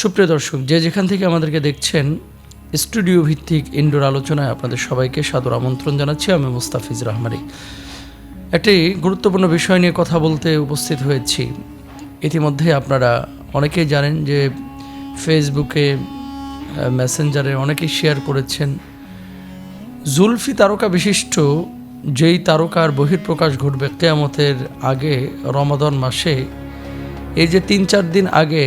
সুপ্রিয় দর্শক, যে যেখান থেকে আমাদেরকে দেখছেন, স্টুডিও ভিত্তিক ইনডোর আলোচনায় আপনাদের সবাইকে সাদর আমন্ত্রণ জানাচ্ছি। আমি মুস্তাফিজ রহমানি। একটি গুরুত্বপূর্ণ বিষয় নিয়ে কথা বলতে উপস্থিত হয়েছি। ইতিমধ্যে আপনারা অনেকেই জানেন যে ফেসবুকে মেসেঞ্জারে অনেকেই শেয়ার করেছেন, জুলফি তারকা বিশিষ্ট যেই তারকার বহির্প্রকাশ ঘটবে কেয়ামতের আগে, রমাদন মাসে, এই যে তিন চার দিন আগে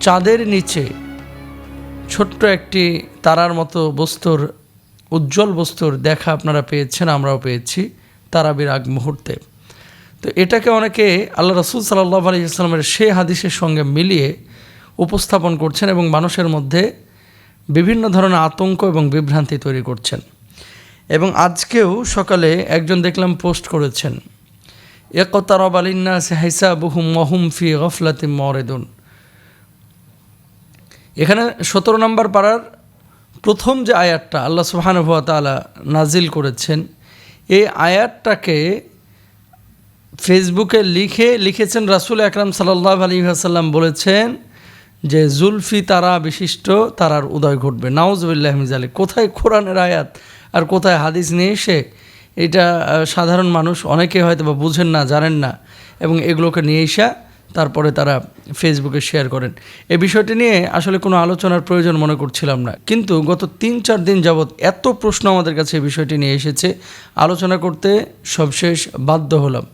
চাঁদের নিচে ছোট্ট একটি তারার মতো বস্তুর, উজ্জ্বল বস্তুর দেখা আপনারা পেয়েছেন, আমরাও পেয়েছি তারাবির আগ মুহূর্তে। তো এটাকে অনেকে আল্লাহ রসুল সাল্লাহ আলী ইসলামের সে হাদিসের সঙ্গে মিলিয়ে উপস্থাপন করছেন এবং মানুষের মধ্যে বিভিন্ন ধরনের আতঙ্ক এবং বিভ্রান্তি তৈরি করছেন। এবং আজকেও সকালে একজন দেখলাম পোস্ট করেছেন একতারব আলিন্নাস হাইসা বহুম মহুম ফি গফলাতি মরেদুন এখানে সতেরো নম্বর পাড়ার প্রথম যে আয়াতটা আল্লাহ সুবাহানুভা তালা নাজিল করেছেন, এই আয়াতটাকে ফেসবুকে লিখে লিখেছেন রাসুল আকরাম সাল্লাহ আলী আসাল্লাম বলেছেন যে, জুলফি তারা বিশিষ্ট, তারার উদয় ঘটবে। নাউজবিল্লাহ মিজালি কোথায় কোরআনের আয়াত আর কোথায় হাদিস নিয়ে এসে এটা সাধারণ মানুষ অনেকে হয়তো বা বুঝেন না, জানেন না এবং এগুলোকে নিয়ে এসা তারপরে তারা ফেসবুকে শেয়ার করেন। এ বিষয়টি নিয়ে আসলে কোনো আলোচনার প্রয়োজন মনে করছিলাম না। কিন্তু গত তিন চার দিন যাবৎ এত প্রশ্ন আমাদের কাছে এই বিষয়টি নিয়ে এসেছে। আলোচনা করতে সবশেষ বাধ্য হলাম।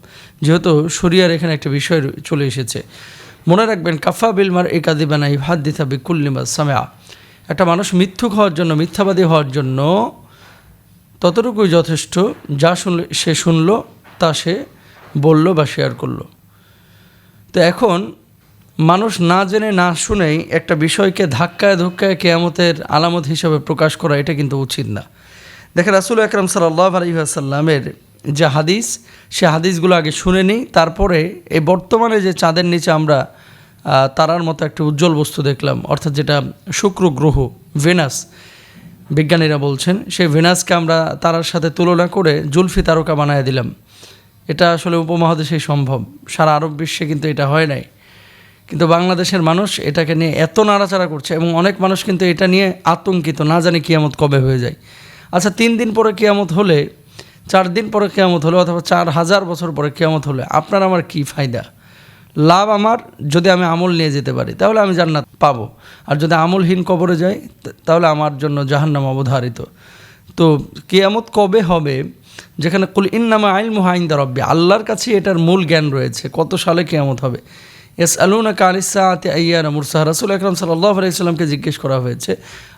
যেহেতু শরিয়ার এখানে একটা বিষয় চলে এসেছে। মনে রাখবেন, কাফা বিলমার একাদিবানা ইহাদ দিতা বিকুল্লিমা সামেয়া একটা মানুষ মিথ্যুক হওয়ার জন্য, মিথ্যাবাদী হওয়ার জন্য ততটুকুই যথেষ্ট। যা শুনলে সে শুনলো, তা সে বলল বা শেয়ার করল। তো এখন মানুষ না জেনে না শুনেই একটা বিষয়কে ধাক্কায় ধক্কায় কেয়ামতের আলামত হিসাবে প্রকাশ করা এটা কিন্তু উচিত না। দেখেন রাসুল আকরম সাল্লাহ আলহিহাসাল্লামের যে হাদিস, সে হাদিসগুলো আগে শুনে নিই, তারপরে এই বর্তমানে যে চাঁদের নিচে আমরা তারার মতো একটা উজ্জ্বল বস্তু দেখলাম, অর্থাৎ যেটা শুক্র গ্রহ, ভেনাস, বিজ্ঞানীরা বলছেন, সেই ভেনাসকে আমরা তারার সাথে তুলনা করে জুলফি তারকা বানায় দিলাম। এটা আসলে উপমহাদেশেই সম্ভব। সারা আরব বিশ্বে কিন্তু এটা হয় নাই। কিন্তু বাংলাদেশের মানুষ এটাকে নিয়ে এত নাড়াচাড়া করছে এবং অনেক মানুষ কিন্তু এটা নিয়ে আতঙ্কিত, না জানি কিয়ামত কবে হয়ে যায়। আচ্ছা তিন দিন পরে কিয়ামত হলে, চার দিন পরে কেয়ামত হলে অথবা চার হাজার বছর পরে কেয়ামত হলে আপনার আমার কি ফায়দা? লাভ আমার, যদি আমি আমল নিয়ে যেতে পারি, তাহলে আমি জান্নাত পাবো। আর যদি আমলহীন কবরে যাই তাহলে আমার জন্য জাহান্নাম অবধারিত। তো কেয়ামত কবে হবে? যেখানে কুল ইন্নামা আইল মুহাইন্দা রব্বি, আল্লাহর কাছে এটার মূল জ্ঞান রয়েছে, কত সালে কেয়ামত হবে। এস আলুনা কালিসাতে আইয়ানা মুরসাহ, রাসুল আকরম সাল্লাহ আলাইসাল্লামকে জিজ্ঞেস করা হয়েছে,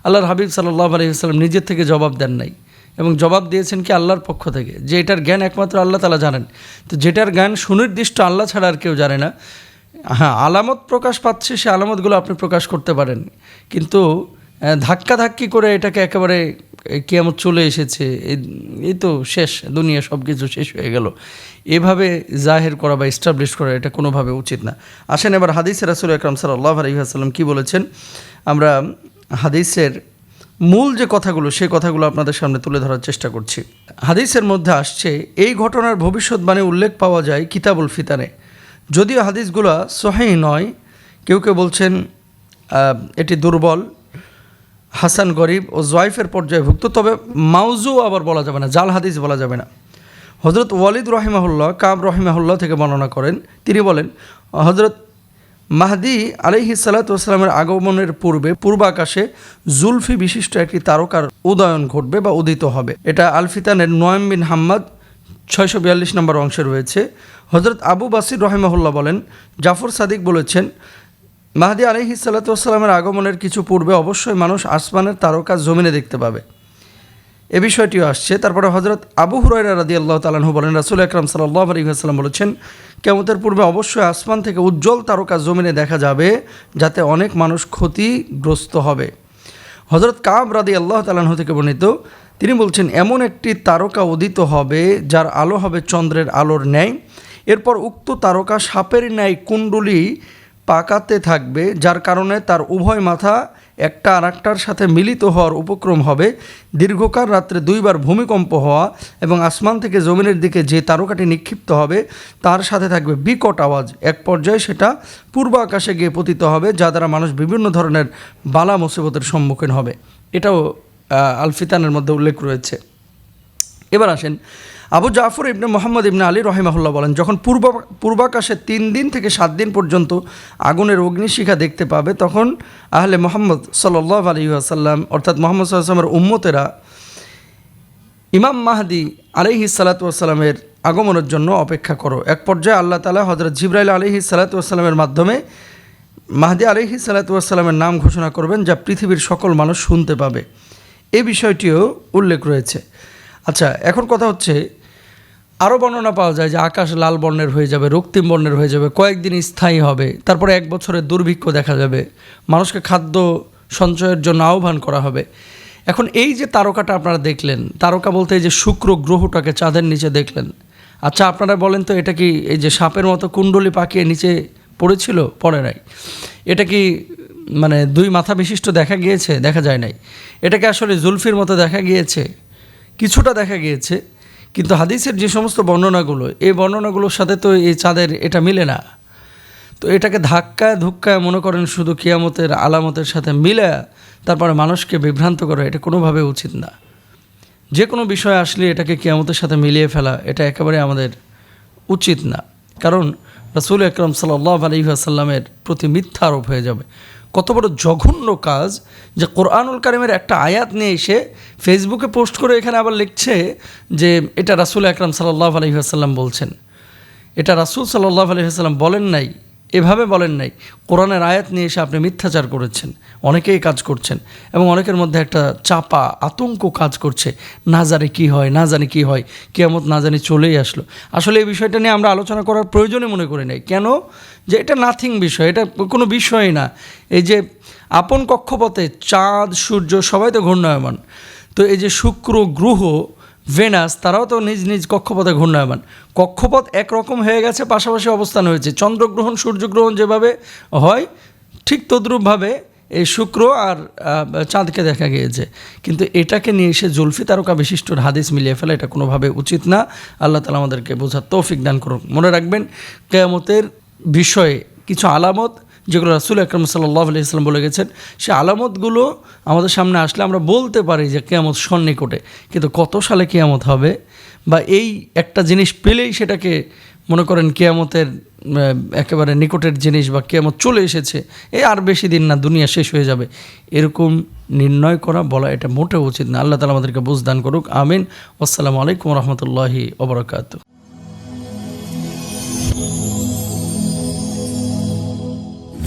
আল্লাহর হাবিব সাল্লাহ আলাইসাল্লাম নিজের থেকে জবাব দেন নাই এবং জবাব দিয়েছেন কি আল্লাহর পক্ষ থেকে, যে এটার জ্ঞান একমাত্র আল্লাহ তালা জানেন। তো যেটার জ্ঞান সুনির্দিষ্ট আল্লাহ ছাড়া আর কেউ জানে না। হ্যাঁ আলামত প্রকাশ পাচ্ছে, সে আলামতগুলো আপনি প্রকাশ করতে পারেন কিন্তু ধাক্কাধাক্কি করে এটাকে একেবারে কিয়ামত চলে এসেছে। এই- তো শেষ, দুনিয়া সব কিছু শেষ হয়ে গেল। এভাবে জাহের করা বা এস্টাবলিশ করা এটা কোনোভাবে উচিত না। আসেন এবার হাদিসের রাসুল আকরম সাল্লাহ আলহিহাসাল্লাম কী বলেছেন? আমরা হাদিসের মূল যে কথাগুলো সেই কথাগুলো আপনাদের সামনে তুলে ধরার চেষ্টা করছি। হাদিসের মধ্যে আসছে, এই ঘটনার ভবিষ্যৎবাণী উল্লেখ পাওয়া যায় কিতাবুল ফিতানে। যদিও হাদিসগুলো সহাই নয়, কেউ কেউ বলছেন এটি দুর্বল হাসান গরিব ও জয়ফের পর্যায়ভুক্ত, তবে মাউজু আবার বলা যাবে না, জাল হাদিস বলা যাবে না। হজরত ওয়ালিদ রহিমাহুল্লাহ, কাব রহিমাহুল্লাহ থেকে বর্ণনা করেন। তিনি বলেন হজরত মাহদি আলহি সাল্লাতামের আগমনের পূর্বে, পূর্বাকাশে জুলফি বিশিষ্ট একটি তারকার উদয়ন ঘটবে বা উদিত হবে। এটা আলফিতানের নয়ম বিন হাম্মাদ, ছয়শো বিয়াল্লিশ নম্বর অংশে রয়েছে। হজরত আবু বাসির রহিমাহুল্লাহ বলেন, জাফর সাদিক বলেছেন মাহদি আলহি সাল্লাতামের আগমনের কিছু পূর্বে অবশ্যই মানুষ আসমানের তারকা জমিনে দেখতে পাবে। এ বিষয়টিও আসছে। তারপরে হজরত আবু হুরাইরা রাদি আল্লাহ তালাহু বলেন, রাসুল আকরাম সাল্লাহ আলহিহাস্লাম বলেছেন কেমতের পূর্বে অবশ্যই আসমান থেকে উজ্জ্বল তারকা জমিনে দেখা যাবে, যাতে অনেক মানুষ ক্ষতিগ্রস্ত হবে। হজরত কাব রাদি আল্লাহ তালাহু থেকে বর্ণিত, তিনি বলছেন, এমন একটি তারকা উদিত হবে, যার আলো হবে চন্দ্রের আলোর ন্যায়। এরপর উক্ত তারকা সাপের ন্যায় কুণ্ডুলি পাকাতে থাকবে, যার কারণে তার উভয় মাথা একটা আর একটার সাথে মিলিত হওয়ার উপক্রম হবে। দীর্ঘকাল রাত্রে দুইবার ভূমিকম্প হওয়া এবং আসমান থেকে জমিনের দিকে যে তারকাটি নিক্ষিপ্ত হবে, তার সাথে থাকবে বিকট আওয়াজ। এক পর্যায়ে সেটা পূর্ব আকাশে গিয়ে পতিত হবে, যা দ্বারা মানুষ বিভিন্ন ধরনের বালা মুসিবতের সম্মুখীন হবে। এটাও আলফিতানের মধ্যে উল্লেখ রয়েছে। এবার আসেন আবু জাফর ইবনে মোহাম্মদ ইবনে আলী রহিমাহুল্লাহ বলেন, যখন পূর্ব পূর্বাকাশে তিন দিন থেকে সাত দিন পর্যন্ত আগুনের অগ্নিশিখা দেখতে পাবে, তখন আহলে মোহাম্মদ সাল্লাহ আলী আসাল্লাম অর্থাৎ মোহাম্মদ সাল্লামের উম্মতেরা ইমাম মাহদি আলিহি সালাতামের আগমনের জন্য অপেক্ষা করো। এক পর্যায়ে আল্লাহ তালা হজরত জিব্রাইল আলিহি সালাতামের মাধ্যমে মাহদি আলিহি সালাতামের নাম ঘোষণা করবেন, যা পৃথিবীর সকল মানুষ শুনতে পাবে। এই বিষয়টিও উল্লেখ রয়েছে। আচ্ছা এখন কথা হচ্ছে আরও বর্ণনা পাওয়া যায় যে আকাশ লাল বর্ণের হয়ে যাবে, রক্তিম বর্ণের হয়ে যাবে, কয়েকদিন স্থায়ী হবে, তারপরে এক বছরের দুর্ভিক্ষ দেখা যাবে, মানুষকে খাদ্য সঞ্চয়ের জন্য আহ্বান করা হবে। এখন এই যে তারকাটা আপনারা দেখলেন, তারকা বলতে এই যে শুক্র গ্রহটাকে চাঁদের নিচে দেখলেন। আচ্ছা আপনারা বলেন তো, এটা কি এই যে সাপের মতো কুণ্ডলি পাকিয়ে নিচে পড়েছিল? পড়ে নাই। এটা কি মানে দুই মাথা বিশিষ্ট দেখা গিয়েছে? দেখা যায় নাই। এটাকে আসলে জুলফির মতো দেখা গিয়েছে। কিছুটা দেখা গিয়েছে। কিন্তু হাদিসের যে সমস্ত বর্ণনাগুলো, এই বর্ণনাগুলোর সাথে তো এই চাঁদের এটা মিলে না। তো এটাকে ধাক্কায় ধুক্কায় মনে করেন শুধু কিয়ামতের আলামতের সাথে মিলে, তারপরে মানুষকে বিভ্রান্ত করা এটা কোনোভাবে উচিত না। যে কোনো বিষয় আসলে এটাকে কিয়ামতের সাথে মিলিয়ে ফেলা, এটা একেবারে আমাদের উচিত না। কারণ রাসুল আকরম সাল্লাহ আলী আসাল্লামের প্রতি মিথ্যা আরোপ হয়ে যাবে। কত বড় জঘন্য কাজ যে কোরআনুল কারিমের একটা আয়াত নিয়ে এসে ফেসবুকে পোস্ট করে এখানে আবার লিখছে যে এটা রাসুল আকরাম সাল্লাহ আলহিহাসাল্লাম বলছেন। এটা রাসুল সাল্লাহ আলহিহাসাল্লাম বলেন নাই এভাবে বলেন নাই। কোরআনের আয়াত নিয়ে এসে আপনি মিথ্যাচার করেছেন, অনেকেই কাজ করছেন এবং অনেকের মধ্যে একটা চাপা, আতঙ্ক কাজ করছে। না জানি কী হয়, না জানি কী হয়, কেয়ামত না জানি চলেই আসলো। আসলে এই বিষয়টা নিয়ে আমরা আলোচনা করার প্রয়োজনই মনে করি নাই। কেন? যে এটা নাথিং বিষয়, এটা কোনো বিষয়ই না। এই যে আপন কক্ষপথে চাঁদ, সূর্য সবাই তো ঘূর্ণায়মান। তো এই যে শুক্র গ্রহ ভেনাস, তারাও তো নিজ নিজ কক্ষপথে ঘূর্ণায়মান। কক্ষপথ একরকম হয়ে গেছে, পাশাপাশি অবস্থান হয়েছে। চন্দ্রগ্রহণ, সূর্যগ্রহণ যেভাবে হয়, ঠিক তদ্রূপভাবে এই শুক্র আর চাঁদকে দেখা গিয়েছে। কিন্তু এটাকে নিয়ে এসে জুলফি তারকা বিশিষ্ট হাদিস মিলিয়ে ফেলা, এটা কোনোভাবে উচিত না। আল্লাহ তালা আমাদেরকে বোঝার তৌফিক দান করুন মনে রাখবেন, কেয়ামতের বিষয়ে কিছু আলামত যেগুলো রাসুল আকরম সাল্লাহ আলি ইসলাম বলে গেছেন, সে আলামতগুলো আমাদের সামনে আসলে আমরা বলতে পারি যে কেয়ামত সন্নিকটে। কিন্তু কত সালে কেয়ামত হবে? বা এই একটা জিনিস পেলেই সেটাকে মনে করেন কেয়ামতের একেবারে নিকটের জিনিস বা কেয়ামত চলে এসেছে, এ আর বেশি দিন না, দুনিয়া শেষ হয়ে যাবে। এরকম নির্ণয় করা, বলা এটা মোটেও উচিত না। আল্লাহ তালা আমাদেরকে বুঝদান করুক। আমিন। আসসালামু আলাইকুম রহমতুল্লাহি ওবরাকাতু